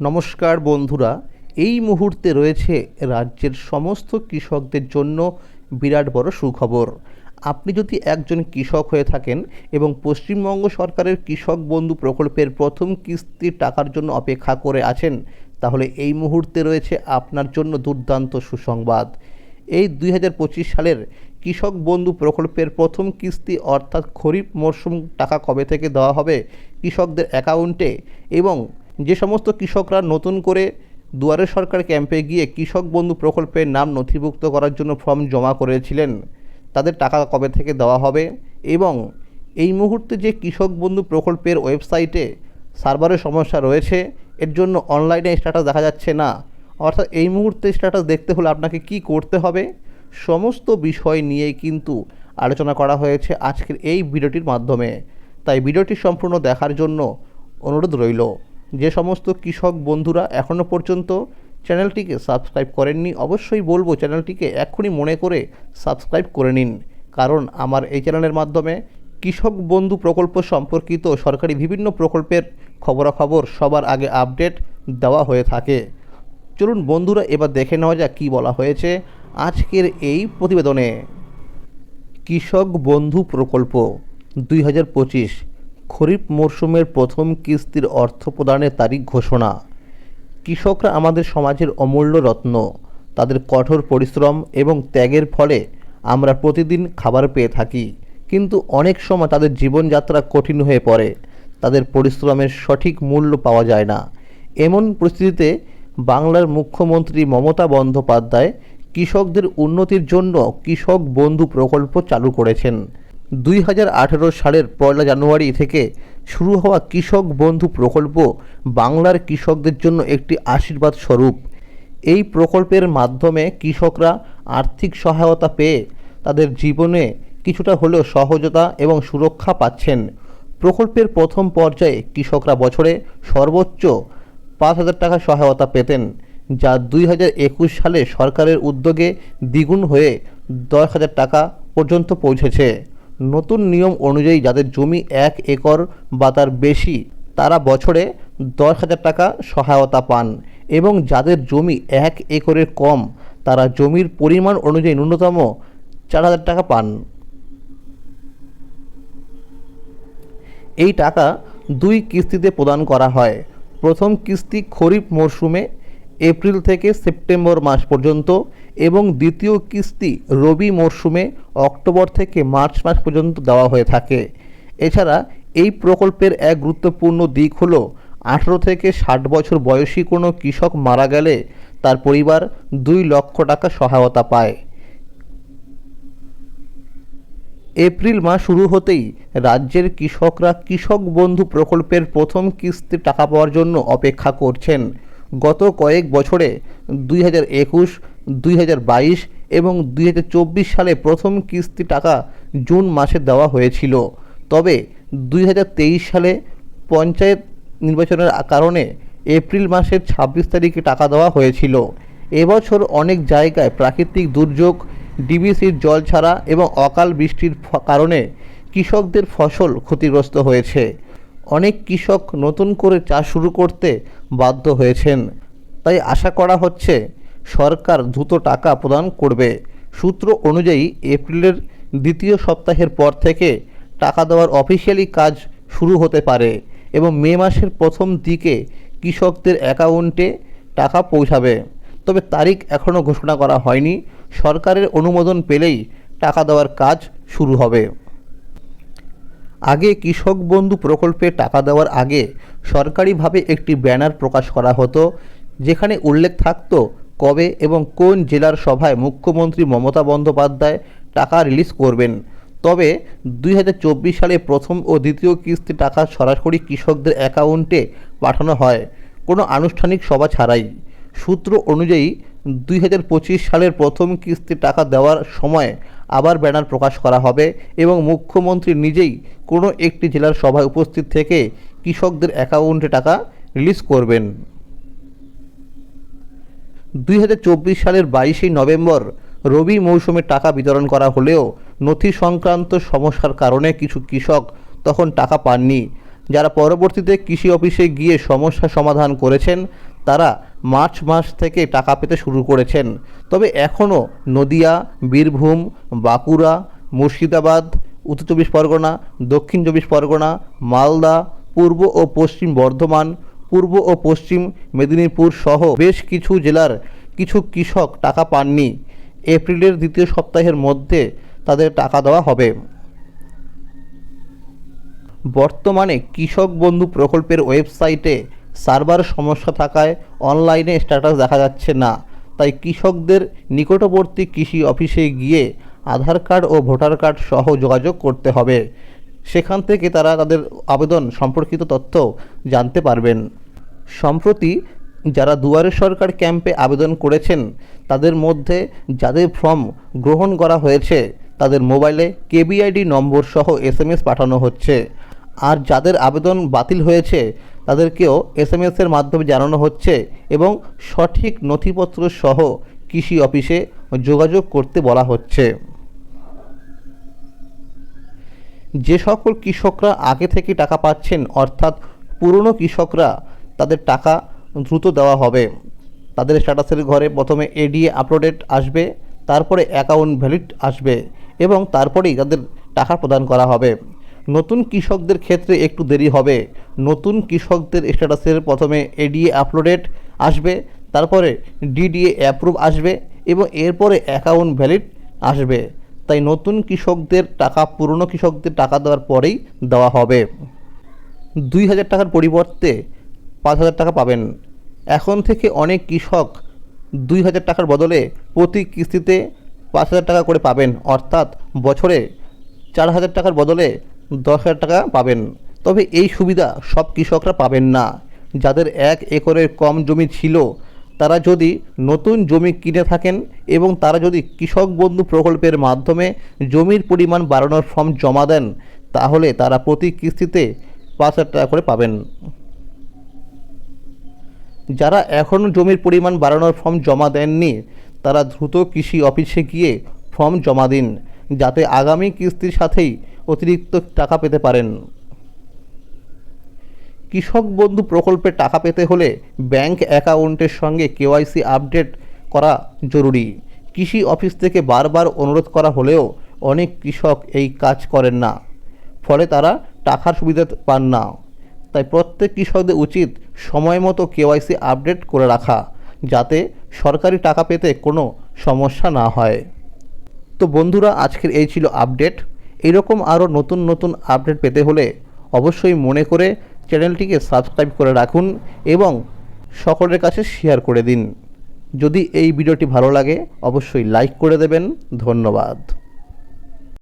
নমস্কার বন্ধুরা, এই মুহূর্তে রয়েছে রাজ্যের সমস্ত কৃষকদের জন্য বিরাট বড় সুখবর। আপনি যদি একজন কৃষক হয়ে থাকেন এবং পশ্চিমবঙ্গ সরকারের কৃষক বন্ধু প্রকল্পের প্রথম কিস্তির টাকার জন্য অপেক্ষা করে আছেন, তাহলে এই মুহূর্তে রয়েছে আপনার জন্য দুর্দান্ত সুসংবাদ। এই দুই হাজার পঁচিশ সালের কৃষক বন্ধু প্রকল্পের প্রথম কিস্তি অর্থাৎ খরিফ মরশুম টাকা কবে থেকে দেওয়া হবে, কৃষকদের অ্যাকাউন্টে এবং যে সমস্ত কৃষকরা নতুন করে দুয়ারে সরকার ক্যাম্পে গিয়ে কৃষক বন্ধু প্রকল্পের নাম নথিভুক্ত করার জন্য ফর্ম জমা করেছিলেন, তাদের টাকা কবে থেকে দেওয়া হবে এবং এই মুহূর্তে যে কৃষক বন্ধু প্রকল্পের ওয়েবসাইটে সার্ভারের সমস্যা রয়েছে, এর জন্য অনলাইনে স্ট্যাটাস দেখা যাচ্ছে না। অর্থাৎ এই মুহূর্তে স্ট্যাটাস দেখতে হলে আপনাকে কি করতে হবে, সমস্ত বিষয় নিয়েই কিন্তু আলোচনা করা হয়েছে আজকের এই ভিডিওটির মাধ্যমে। তাই ভিডিওটি সম্পূর্ণ দেখার জন্য অনুরোধ রইল। যে সমস্ত কৃষক বন্ধুরা এখনও পর্যন্ত চ্যানেলটিকে সাবস্ক্রাইব করেননি, অবশ্যই বলব চ্যানেলটিকে এক্ষুনি মনে করে সাবস্ক্রাইব করে নিন। কারণ আমার এই চ্যানেলের মাধ্যমে কৃষক বন্ধু প্রকল্প সম্পর্কিত সরকারি বিভিন্ন প্রকল্পের খবরাখবর সবার আগে আপডেট দেওয়া হয়ে থাকে। চলুন বন্ধুরা এবার দেখে নেওয়া যাক কী বলা হয়েছে আজকের এই প্রতিবেদনে। কৃষক বন্ধু প্রকল্প দুই হাজার পঁচিশ খরিফ মরশুমের প্রথম কিস্তির অর্থ প্রদানের তারিখ ঘোষণা। কৃষকরা আমাদের সমাজের অমূল্য রত্ন। তাদের কঠোর পরিশ্রম এবং ত্যাগের ফলে আমরা প্রতিদিন খাবার পেয়ে থাকি। কিন্তু অনেক সময় তাদের জীবনযাত্রা কঠিন হয়ে পড়ে। তাদের পরিশ্রমের সঠিক মূল্য পাওয়া যায় না। এমন পরিস্থিতিতে বাংলার মুখ্যমন্ত্রী মমতা বন্দ্যোপাধ্যায় কৃষকদের উন্নতির জন্য কৃষক বন্ধু প্রকল্প চালু করেছেন। দুই হাজার আঠেরো সালের পয়লা জানুয়ারি থেকে শুরু হওয়া কৃষক বন্ধু প্রকল্প বাংলার কৃষকদের জন্য একটি আশীর্বাদ স্বরূপ। এই প্রকল্পের মাধ্যমে কৃষকরা আর্থিক সহায়তা পেয়ে তাদের জীবনে কিছুটা হলেও সহজতা এবং সুরক্ষা পাচ্ছেন। প্রকল্পের প্রথম পর্যায়ে কৃষকরা বছরে সর্বোচ্চ পাঁচ হাজার টাকা সহায়তা পেতেন, যা দুই একুশ সালে সরকারের উদ্যোগে দ্বিগুণ হয়ে দশ হাজার টাকা পর্যন্ত পৌঁছেছে। নতুন নিয়ম অনুযায়ী যাদের জমি এক একর বা তার বেশি, তারা বছরে দশ হাজার টাকা সহায়তা পান এবং যাদের জমি এক একরের কম, তারা জমির পরিমাণ অনুযায়ী ন্যূনতম চার হাজার টাকা পান। এই টাকা দুই কিস্তিতে প্রদান করা হয়। প্রথম কিস্তি খরিফ মরশুমে এপ্রিল থেকে সেপ্টেম্বর মাস পর্যন্ত এবং দ্বিতীয় কিস্তি রবি মরশুমে অক্টোবর থেকে মার্চ মাস পর্যন্ত দেওয়া হয়ে থাকে। এছাড়া এই প্রকল্পের এক গুরুত্বপূর্ণ দিক হলো, আঠেরো থেকে ষাট বছর বয়সী কোনো কৃষক মারা গেলে তার পরিবার দুই লক্ষ টাকা সহায়তা পায়। এপ্রিল মাস শুরু হতেই রাজ্যের কৃষকরা কৃষক বন্ধু প্রকল্পের প্রথম কিস্তি টাকা পাওয়ার জন্য অপেক্ষা করছেন। গত কয়েক বছরে দুই হাজার একুশ, দুই হাজার বাইশ এবং দুই হাজার চব্বিশ সালে প্রথম কিস্তি টাকা জুন মাসে দেওয়া হয়েছিল। তবে দুই হাজার তেইশ সালে পঞ্চায়েত নির্বাচনের কারণে এপ্রিল মাসের ছাব্বিশ তারিখে টাকা দেওয়া হয়েছিল। এবছর অনেক জায়গায় প্রাকৃতিক দুর্যোগ, ডিবিসির জল ছাড়া এবং অকাল বৃষ্টির কারণে কৃষকদের ফসল ক্ষতিগ্রস্ত হয়েছে। অনেক কৃষক নতুন করে চাষ শুরু করতে বাধ্য হয়েছেন। তাই আশা করা হচ্ছে সরকার দ্রুত টাকা প্রদান করবে। সূত্র অনুযায়ী এপ্রিলের দ্বিতীয় সপ্তাহের পর থেকে টাকা দেওয়ার অফিসিয়ালি কাজ শুরু হতে পারে এবং মে মাসের প্রথম দিকে কৃষকদের অ্যাকাউন্টে টাকা পৌঁছাবে। তবে তারিখ এখনও ঘোষণা করা হয়নি। সরকারের অনুমোদন পেলেই টাকা দেওয়ার কাজ শুরু হবে। আগে কৃষক বন্ধু প্রকল্পে টাকা দেওয়ার আগে সরকারিভাবে একটি ব্যানার প্রকাশ করা হতো, যেখানে উল্লেখ থাকতো কবে এবং কোন জেলার সভায় মুখ্যমন্ত্রী মমতা বন্দ্যোপাধ্যায় টাকা রিলিজ করবেন। তবে দুই হাজার চব্বিশ সালে প্রথম ও দ্বিতীয় কিস্তি টাকা সরাসরি কৃষকদের অ্যাকাউন্টে পাঠানো হয়। কোনো আনুষ্ঠানিক সভা ছাড়াই। সূত্র অনুযায়ী দুই হাজার পঁচিশ সালের প্রথম কিস্তি টাকা দেওয়ার সময় আবার ব্যানার প্রকাশ করা হবে এবং মুখ্যমন্ত্রী নিজেই কোনো একটি জেলার সভায় উপস্থিত থেকে কৃষকদের অ্যাকাউন্টে টাকা রিলিজ করবেন। দুই হাজার চব্বিশ সালের বাইশে নভেম্বর রবি মৌসুমে টাকা বিতরণ করা হলেও নথি সংক্রান্ত সমস্যার কারণে কিছু কৃষক তখন টাকা পাননি। যারা পরবর্তীতে কৃষি অফিসে গিয়ে সমস্যা সমাধান করেছেন তারা মার্চ মাস থেকে টাকা পেতে শুরু করেছেন। তবে এখনও নদিয়া, বীরভূম, বাঁকুড়া, মুর্শিদাবাদ, উত্তর চব্বিশ পরগনা, দক্ষিণ চব্বিশ পরগনা, মালদা, পূর্ব ও পশ্চিম বর্ধমান, পূর্ব ও পশ্চিম মেদিনীপুর সহ বেশ কিছু জেলার কিছু কৃষক টাকা পাননি। এপ্রিলের দ্বিতীয় সপ্তাহের মধ্যে তাদের টাকা দেওয়া হবে। বর্তমানে কৃষক বন্ধু প্রকল্পের ওয়েবসাইটে সার্ভার সমস্যা থাকায় অনলাইনে স্ট্যাটাস দেখা যাচ্ছে না। তাই কৃষকদের নিকটবর্তী কৃষি অফিসে গিয়ে আধার কার্ড ও ভোটার কার্ড সহ যোগাযোগ করতে হবে। সেখান থেকে তারা তাদের আবেদন সম্পর্কিত তথ্য জানতে পারবেন। সম্প্রতি যারা দুয়ারে সরকার ক্যাম্পে আবেদন করেছেন, তাদের মধ্যে যাদের ফর্ম গ্রহণ করা হয়েছে, তাদের মোবাইলে কেবিআইডি নম্বর সহ এস পাঠানো হচ্ছে। আর যাদের আবেদন বাতিল হয়েছে, তাদেরকেও এসএমএসের মাধ্যমে জানানো হচ্ছে এবং সঠিক নথিপত্র সহ কৃষি অফিসে যোগাযোগ করতে বলা হচ্ছে। যে সকল কৃষকরা আগে থেকে টাকা পাচ্ছেন, অর্থাৎ পুরনো কৃষকরা, তাদের টাকা দ্রুত দেওয়া হবে। তাদের স্ট্যাটাসের ঘরে প্রথমে এডিএ আপলোডেড আসবে, তারপরে অ্যাকাউন্ট ভ্যালিড আসবে এবং তারপরেই তাদের টাকা প্রদান করা হবে। নতুন কৃষকদের ক্ষেত্রে একটু দেরি হবে। নতুন কৃষকদের স্ট্যাটাসের প্রথমে এডিএ আপলোডেড আসবে, তারপরে ডিডিএ অ্যাপ্রুভ আসবে এবং এরপরে অ্যাকাউন্ট ভ্যালিড আসবে। তাই নতুন কৃষকদের টাকা, পুরনো কৃষকদের টাকা দেওয়ার পরেই দেওয়া হবে। দুই হাজার টাকার পরিবর্তে পাঁচ হাজার টাকা পাবেন। এখন থেকে অনেক কৃষক দুই হাজার টাকার বদলে প্রতি কিস্তিতে পাঁচ হাজার টাকা করে পাবেন। অর্থাৎ বছরে চার হাজার টাকার বদলে দশ হাজার টাকা পাবেন। তবে এই সুবিধা সব কৃষকরা পাবেন না। যাদের এক একরের কম জমি ছিল, তারা যদি নতুন জমি কিনে থাকেন এবং তারা যদি কৃষক বন্ধু প্রকল্পের মাধ্যমে জমির পরিমাণ বাড়ানোর ফর্ম জমা দেন, তাহলে তারা প্রতি কিস্তিতে পাঁচ হাজার টাকা করে পাবেন। যারা এখনও জমির পরিমাণ বাড়ানোর ফর্ম জমা দেননি, তারা দ্রুত কৃষি অফিসে গিয়ে ফর্ম জমা দিন, যাতে আগামী কিস্তির সাথেই অতিরিক্ত টাকা পেতে পারেন। কৃষক বন্ধু প্রকল্পে টাকা পেতে হলে ব্যাংক অ্যাকাউন্টের সঙ্গে কেওয়াইসি আপডেট করা জরুরি। কৃষি অফিস থেকে বারবার অনুরোধ করা হলেও অনেক কৃষক এই কাজ করেন না। ফলে তারা টাকার সুবিধা পান না। তাই প্রত্যেক কৃষকদের উচিত সময় মতো কেওয়াইসি আপডেট করে রাখা, যাতে সরকারি টাকা পেতে কোনো সমস্যা না হয়। তো বন্ধুরা, আজকের এই ছিল আপডেট। এরকম আরও নতুন নতুন আপডেট পেতে হলে অবশ্যই মনে করে চ্যানেলটিকে সাবস্ক্রাইব করে রাখুন এবং সকলের কাছে শেয়ার করে দিন। যদি এই ভিডিওটি ভালো লাগে, অবশ্যই লাইক করে দেবেন। ধন্যবাদ।